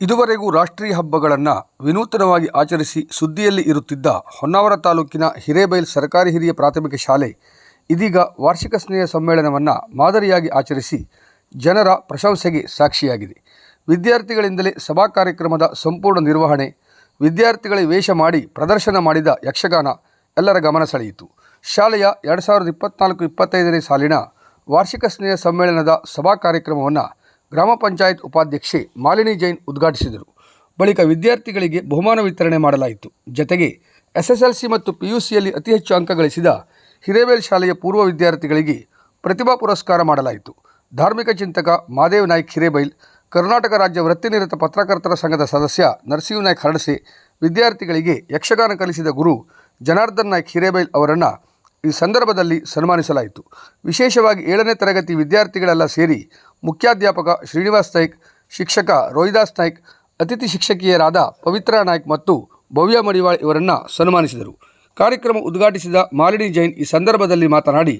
ಇದುವರೆಗೂ ರಾಷ್ಟ್ರೀಯ ಹಬ್ಬಗಳನ್ನು ವಿನೂತನವಾಗಿ ಆಚರಿಸಿ ಸುದ್ದಿಯಲ್ಲಿ ಇರುತ್ತಿದ್ದ ಹೊನ್ನಾವರ ತಾಲೂಕಿನ ಹಿರೇಬೈಲ್ ಸರ್ಕಾರಿ ಹಿರಿಯ ಪ್ರಾಥಮಿಕ ಶಾಲೆ ಇದೀಗ ವಾರ್ಷಿಕ ಸ್ನೇಹ ಸಮ್ಮೇಳನವನ್ನು ಮಾದರಿಯಾಗಿ ಆಚರಿಸಿ ಜನರ ಪ್ರಶಂಸೆಗೆ ಸಾಕ್ಷಿಯಾಗಿದೆ. ವಿದ್ಯಾರ್ಥಿಗಳಿಂದಲೇ ಸಭಾ ಕಾರ್ಯಕ್ರಮದ ಸಂಪೂರ್ಣ ನಿರ್ವಹಣೆ, ವಿದ್ಯಾರ್ಥಿಗಳೇ ವೇಷ ಮಾಡಿ ಪ್ರದರ್ಶನ ಮಾಡಿದ ಯಕ್ಷಗಾನ ಎಲ್ಲರ ಗಮನ ಸೆಳೆಯಿತು. ಶಾಲೆಯ ಎರಡು ಸಾವಿರದ ಇಪ್ಪತ್ನಾಲ್ಕು ಇಪ್ಪತ್ತೈದನೇ ಸಾಲಿನ ವಾರ್ಷಿಕ ಸ್ನೇಹ ಸಮ್ಮೇಳನದ ಸಭಾ ಕಾರ್ಯಕ್ರಮವನ್ನು ಗ್ರಾಮ ಪಂಚಾಯತ್ ಉಪಾಧ್ಯಕ್ಷೆ ಮಾಲಿನಿ ಜೈನ್ ಉದ್ಘಾಟಿಸಿದರು. ಬಳಿಕ ವಿದ್ಯಾರ್ಥಿಗಳಿಗೆ ಬಹುಮಾನ ವಿತರಣೆ ಮಾಡಲಾಯಿತು. ಜತೆಗೆ ಎಸ್ಎಸ್ಎಲ್ಸಿ ಮತ್ತು ಪಿಯುಸಿಯಲ್ಲಿ ಅತಿ ಹೆಚ್ಚು ಅಂಕ ಗಳಿಸಿದ ಹಿರೇಬೇಲ್ ಶಾಲೆಯ ಪೂರ್ವ ವಿದ್ಯಾರ್ಥಿಗಳಿಗೆ ಪ್ರತಿಭಾ ಪುರಸ್ಕಾರ ಮಾಡಲಾಯಿತು. ಧಾರ್ಮಿಕ ಚಿಂತಕ ಮಾದೇವ್ ನಾಯ್ಕ್ ಹಿರೇಬೈಲ್, ಕರ್ನಾಟಕ ರಾಜ್ಯ ವೃತ್ತಿನಿರತ ಪತ್ರಕರ್ತರ ಸಂಘದ ಸದಸ್ಯ ನರಸಿಂಹ ನಾಯ್ಕ್ ಹರಡಸೆ, ವಿದ್ಯಾರ್ಥಿಗಳಿಗೆ ಯಕ್ಷಗಾನ ಕಲಿಸಿದ ಗುರು ಜನಾರ್ದನ್ ನಾಯ್ಕ್ ಹಿರೇಬೈಲ್ ಅವರನ್ನು ಈ ಸಂದರ್ಭದಲ್ಲಿ ಸನ್ಮಾನಿಸಲಾಯಿತು. ವಿಶೇಷವಾಗಿ ಏಳನೇ ತರಗತಿ ವಿದ್ಯಾರ್ಥಿಗಳೆಲ್ಲ ಸೇರಿ ಮುಖ್ಯಾಧ್ಯಾಪಕ ಶ್ರೀನಿವಾಸ್ ನಾಯ್ಕ್, ಶಿಕ್ಷಕ ರೋಹಿದಾಸ್ ನಾಯ್ಕ್, ಅತಿಥಿ ಶಿಕ್ಷಕಿಯರಾದ ಪವಿತ್ರಾ ನಾಯ್ಕ್ ಮತ್ತು ಭವ್ಯ ಮಡಿವಾಳ್ ಇವರನ್ನು ಸನ್ಮಾನಿಸಿದರು. ಕಾರ್ಯಕ್ರಮ ಉದ್ಘಾಟಿಸಿದ ಮಾಲಿನಿ ಜೈನ್ ಈ ಸಂದರ್ಭದಲ್ಲಿ ಮಾತನಾಡಿ,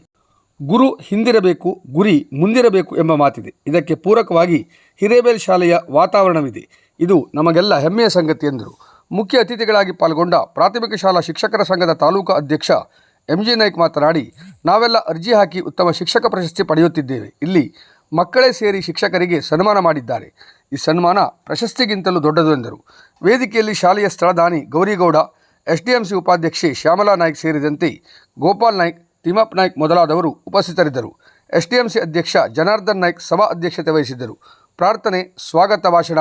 ಗುರು ಹಿಂದಿರಬೇಕು, ಗುರಿ ಮುಂದಿರಬೇಕು ಎಂಬ ಮಾತಿದೆ. ಇದಕ್ಕೆ ಪೂರಕವಾಗಿ ಹಿರೇಬೇಲ್ ಶಾಲೆಯ ವಾತಾವರಣವಿದೆ. ಇದು ನಮಗೆಲ್ಲ ಹೆಮ್ಮೆಯ ಸಂಗತಿ ಎಂದರು. ಮುಖ್ಯ ಅತಿಥಿಗಳಾಗಿ ಪಾಲ್ಗೊಂಡ ಪ್ರಾಥಮಿಕ ಶಾಲಾ ಶಿಕ್ಷಕರ ಸಂಘದ ತಾಲೂಕು ಅಧ್ಯಕ್ಷ ಎಂ ಜಿ ನಾಯ್ಕ್ ಮಾತನಾಡಿ, ನಾವೆಲ್ಲ ಅರ್ಜಿ ಹಾಕಿ ಉತ್ತಮ ಶಿಕ್ಷಕ ಪ್ರಶಸ್ತಿ ಪಡೆಯುತ್ತಿದ್ದೇವೆ. ಇಲ್ಲಿ ಮಕ್ಕಳೇ ಸೇರಿ ಶಿಕ್ಷಕರಿಗೆ ಸನ್ಮಾನ ಮಾಡಿದ್ದಾರೆ. ಈ ಸನ್ಮಾನ ಪ್ರಶಸ್ತಿಗಿಂತಲೂ ದೊಡ್ಡದು ಎಂದರು. ವೇದಿಕೆಯಲ್ಲಿ ಶಾಲೆಯ ಸ್ಥಳದಾನಿ ಗೌರಿಗೌಡ, ಎಸ್ಡಿಎಂಸಿ ಉಪಾಧ್ಯಕ್ಷೆ ಶ್ಯಾಮಲಾ ನಾಯ್ಕ್ ಸೇರಿದಂತೆ ಗೋಪಾಲ್ ನಾಯ್ಕ್, ತಿಮ್ಮಪ್ಪ ನಾಯ್ಕ್ ಮೊದಲಾದವರು ಉಪಸ್ಥಿತರಿದ್ದರು. ಎಸ್ಡಿಎಂಸಿ ಅಧ್ಯಕ್ಷ ಜನಾರ್ದನ್ ನಾಯ್ಕ್ ಸಭಾ ಅಧ್ಯಕ್ಷತೆ ವಹಿಸಿದ್ದರು. ಪ್ರಾರ್ಥನೆ, ಸ್ವಾಗತ ಭಾಷಣ,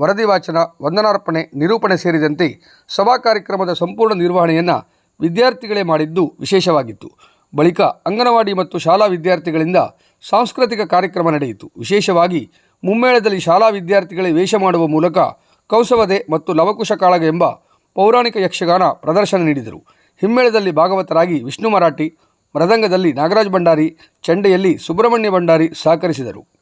ವರದಿ ವಾಚನ, ವಂದನಾರ್ಪಣೆ, ನಿರೂಪಣೆ ಸೇರಿದಂತೆ ಸಭಾ ಕಾರ್ಯಕ್ರಮದ ಸಂಪೂರ್ಣ ನಿರ್ವಹಣೆಯನ್ನು ವಿದ್ಯಾರ್ಥಿಗಳೇ ಮಾಡಿದ್ದು ವಿಶೇಷವಾಗಿತ್ತು. ಬಳಿಕ ಅಂಗನವಾಡಿ ಮತ್ತು ಶಾಲಾ ವಿದ್ಯಾರ್ಥಿಗಳಿಂದ ಸಾಂಸ್ಕೃತಿಕ ಕಾರ್ಯಕ್ರಮ ನಡೆಯಿತು. ವಿಶೇಷವಾಗಿ ಮುಮ್ಮೇಳದಲ್ಲಿ ಶಾಲಾ ವಿದ್ಯಾರ್ಥಿಗಳೇ ವೇಷ ಮಾಡುವ ಮೂಲಕ ಕೌಸವದೆ ಮತ್ತು ಲವಕುಶ ಕಾಳಗ ಎಂಬ ಪೌರಾಣಿಕ ಯಕ್ಷಗಾನ ಪ್ರದರ್ಶನ ನೀಡಿದರು. ಹಿಮ್ಮೇಳದಲ್ಲಿ ಭಾಗವತರಾಗಿ ವಿಷ್ಣು ಮರಾಠಿ, ಮೃದಂಗದಲ್ಲಿ ನಾಗರಾಜ್ ಭಂಡಾರಿ, ಚಂಡೆಯಲ್ಲಿ ಸುಬ್ರಹ್ಮಣ್ಯ ಭಂಡಾರಿ ಸಹಕರಿಸಿದರು.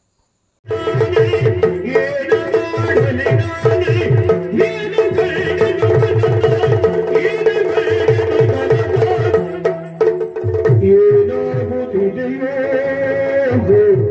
Yeah. entender.